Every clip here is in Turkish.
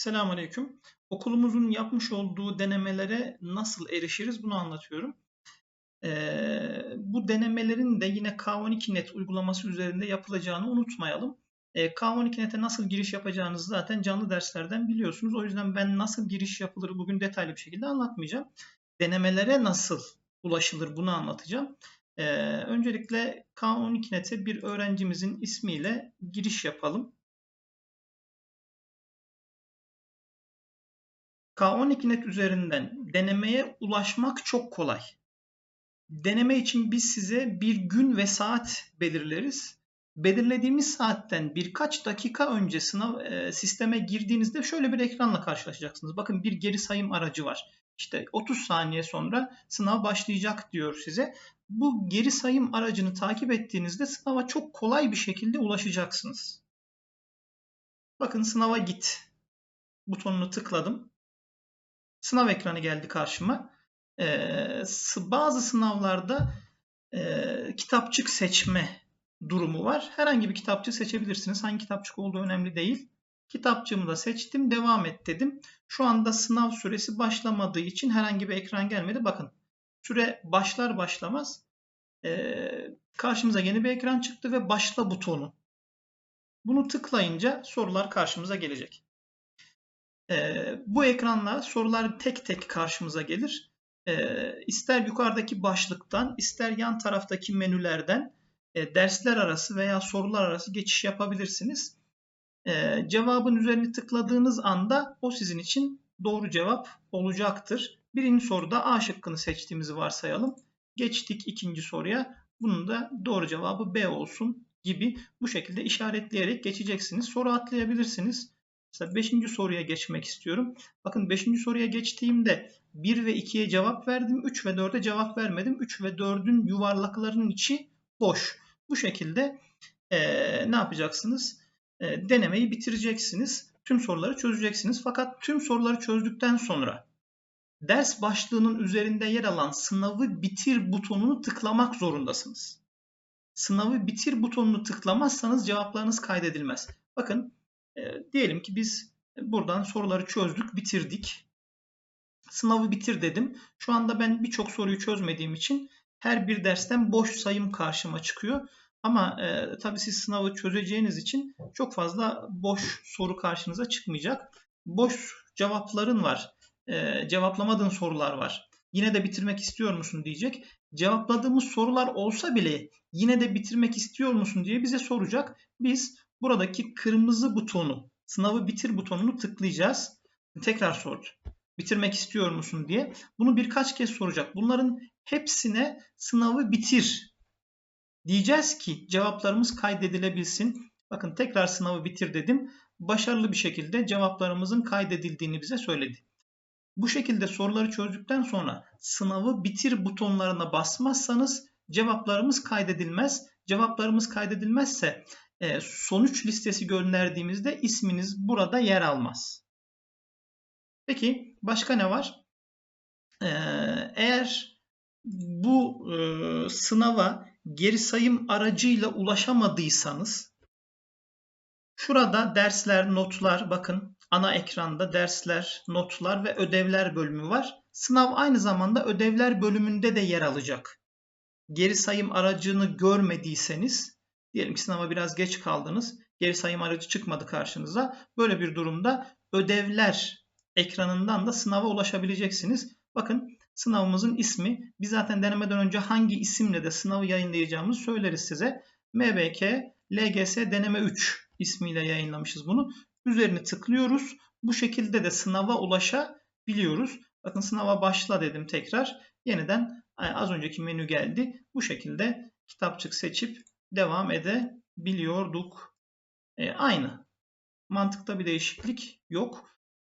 Selamünaleyküm. Okulumuzun yapmış olduğu denemelere nasıl erişiriz bunu anlatıyorum. Ee, bu denemelerin de yine K12net uygulaması üzerinde yapılacağını unutmayalım. Ee, K12net'e nasıl giriş yapacağınızı zaten canlı derslerden biliyorsunuz. O yüzden ben nasıl giriş yapılır bugün detaylı bir şekilde anlatmayacağım. Denemelere nasıl ulaşılır bunu anlatacağım. Ee, öncelikle K12net'e bir öğrencimizin ismiyle giriş yapalım. K12net üzerinden denemeye ulaşmak çok kolay. Deneme için biz size bir gün ve saat belirleriz. Belirlediğimiz saatten birkaç dakika önce sınav e, sisteme girdiğinizde şöyle bir ekranla karşılaşacaksınız. Bakın bir geri sayım aracı var. İşte 30 saniye sonra sınav başlayacak diyor size. Bu geri sayım aracını takip ettiğinizde sınava çok kolay bir şekilde ulaşacaksınız. Bakın sınava git butonunu tıkladım sınav ekranı geldi karşıma. Ee, bazı sınavlarda e, kitapçık seçme durumu var. Herhangi bir kitapçık seçebilirsiniz. Hangi kitapçık olduğu önemli değil. Kitapçığımı da seçtim. Devam et dedim. Şu anda sınav süresi başlamadığı için herhangi bir ekran gelmedi. Bakın süre başlar başlamaz e, karşımıza yeni bir ekran çıktı ve başla butonu. Bunu tıklayınca sorular karşımıza gelecek. E, bu ekranla sorular tek tek karşımıza gelir. E, ister yukarıdaki başlıktan, ister yan taraftaki menülerden e, dersler arası veya sorular arası geçiş yapabilirsiniz. E, cevabın üzerine tıkladığınız anda o sizin için doğru cevap olacaktır. Birinci soruda A şıkkını seçtiğimizi varsayalım. Geçtik ikinci soruya. Bunun da doğru cevabı B olsun gibi bu şekilde işaretleyerek geçeceksiniz. Soru atlayabilirsiniz. Mesela 5. soruya geçmek istiyorum. Bakın 5. soruya geçtiğimde 1 ve 2'ye cevap verdim. 3 ve 4'e cevap vermedim. 3 ve 4'ün yuvarlaklarının içi boş. Bu şekilde e, ne yapacaksınız? E, denemeyi bitireceksiniz. Tüm soruları çözeceksiniz. Fakat tüm soruları çözdükten sonra ders başlığının üzerinde yer alan sınavı bitir butonunu tıklamak zorundasınız. Sınavı bitir butonunu tıklamazsanız cevaplarınız kaydedilmez. Bakın e, diyelim ki biz buradan soruları çözdük, bitirdik. Sınavı bitir dedim. Şu anda ben birçok soruyu çözmediğim için her bir dersten boş sayım karşıma çıkıyor. Ama e, tabii siz sınavı çözeceğiniz için çok fazla boş soru karşınıza çıkmayacak. Boş cevapların var. E, cevaplamadığın sorular var. Yine de bitirmek istiyor musun diyecek. Cevapladığımız sorular olsa bile yine de bitirmek istiyor musun diye bize soracak. Biz buradaki kırmızı butonu, sınavı bitir butonunu tıklayacağız. Tekrar sordu. Bitirmek istiyor musun diye. Bunu birkaç kez soracak. Bunların hepsine sınavı bitir diyeceğiz ki cevaplarımız kaydedilebilsin. Bakın tekrar sınavı bitir dedim. Başarılı bir şekilde cevaplarımızın kaydedildiğini bize söyledi. Bu şekilde soruları çözdükten sonra sınavı bitir butonlarına basmazsanız cevaplarımız kaydedilmez. Cevaplarımız kaydedilmezse sonuç listesi gönderdiğimizde isminiz burada yer almaz. Peki başka ne var? E, eğer bu e, sınava geri sayım aracıyla ulaşamadıysanız şurada dersler, notlar bakın ana ekranda dersler, notlar ve ödevler bölümü var. Sınav aynı zamanda ödevler bölümünde de yer alacak. Geri sayım aracını görmediyseniz Diyelim ki sınava biraz geç kaldınız. Geri sayım aracı çıkmadı karşınıza. Böyle bir durumda ödevler ekranından da sınava ulaşabileceksiniz. Bakın sınavımızın ismi. Biz zaten denemeden önce hangi isimle de sınavı yayınlayacağımızı söyleriz size. MBK LGS deneme 3 ismiyle yayınlamışız bunu. Üzerine tıklıyoruz. Bu şekilde de sınava ulaşabiliyoruz. Bakın sınava başla dedim tekrar. Yeniden az önceki menü geldi. Bu şekilde kitapçık seçip devam edebiliyorduk. E, aynı. Mantıkta bir değişiklik yok.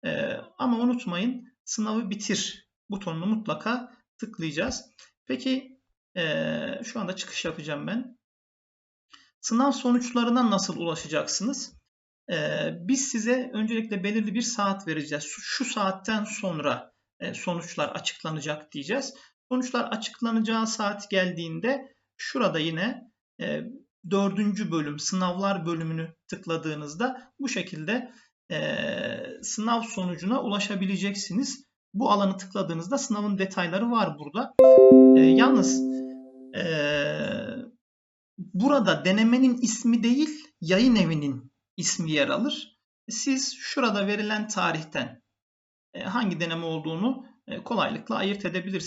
E, ama unutmayın sınavı bitir butonunu mutlaka tıklayacağız. Peki e, şu anda çıkış yapacağım ben. Sınav sonuçlarına nasıl ulaşacaksınız? E, biz size öncelikle belirli bir saat vereceğiz. Şu, saatten sonra e, sonuçlar açıklanacak diyeceğiz. Sonuçlar açıklanacağı saat geldiğinde şurada yine e, dördüncü bölüm sınavlar bölümünü tıkladığınızda bu şekilde e, sınav sonucuna ulaşabileceksiniz. Bu alanı tıkladığınızda sınavın detayları var burada. E, yalnız e, burada denemenin ismi değil yayın evinin ismi yer alır. Siz şurada verilen tarihten hangi deneme olduğunu kolaylıkla ayırt edebilirsiniz.